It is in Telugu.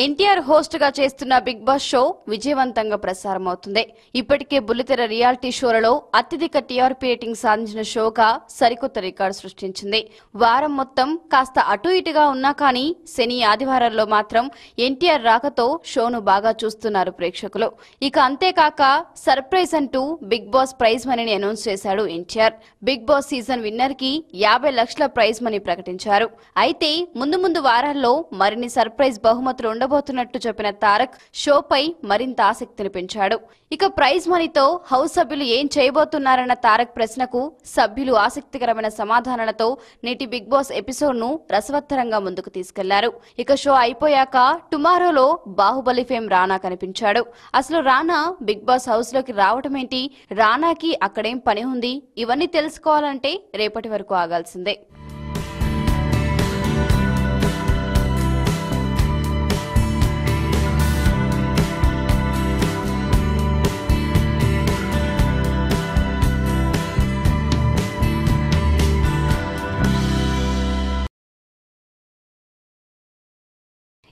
ఎన్టీఆర్ హోస్ట్గా చేస్తున్న బిగ్ బాస్ షో విజయవంతంగా ప్రసారం అవుతుంది ఇప్పటికే బుల్లితెర రియాలిటీ షోలలో అత్యధిక టీఆర్పీ రేటింగ్ సాధించిన షోగా సరికొత్త రికార్డు సృష్టించింది. వారం మొత్తం కాస్త అటు ఇటుగా ఉన్నా కానీ శని ఆదివారాల్లో మాత్రం ఎన్టీఆర్ రాకతో షోను బాగా చూస్తున్నారు ప్రేక్షకులు. ఇక అంతేకాక సర్ప్రైజ్ అంటూ బిగ్ బాస్ ప్రైజ్ మనీని అనౌన్స్ చేశాడు ఎన్టీఆర్. బిగ్ బాస్ సీజన్ విన్నర్కి యాభై లక్షల ప్రైజ్ మనీ ప్రకటించారు. అయితే ముందు ముందు వారాల్లో మరిన్ని సర్ప్రైజ్ బహుమతులు ఉండబోతున్నట్టు చెప్పిన తారక్ షోపై మరింత ఆసక్తిని పెంచాడు. ఇక ప్రైజ్ మనీతో హౌస్ సభ్యులు ఏం చేయబోతున్నారన్న తారక్ ప్రశ్నకు సభ్యులు ఆసక్తికరమైన సమాధానాలతో నేటి బిగ్ బాస్ ఎపిసోడ్ను రసవత్తరంగా ముందుకు తీసుకెళ్ళారు. ఇక షో అయిపోయాక టుమారోలో బాహుబలి ఫేమ్ రానా కనిపించాడు. అసలు రానా బిగ్ బాస్ హౌస్లోకి రావటమేంటి? రానాకి అక్కడేం పని ఉంది? ఇవన్నీ తెలుసుకోవాలంటే రేపటి వరకు ఆగాల్సిందే.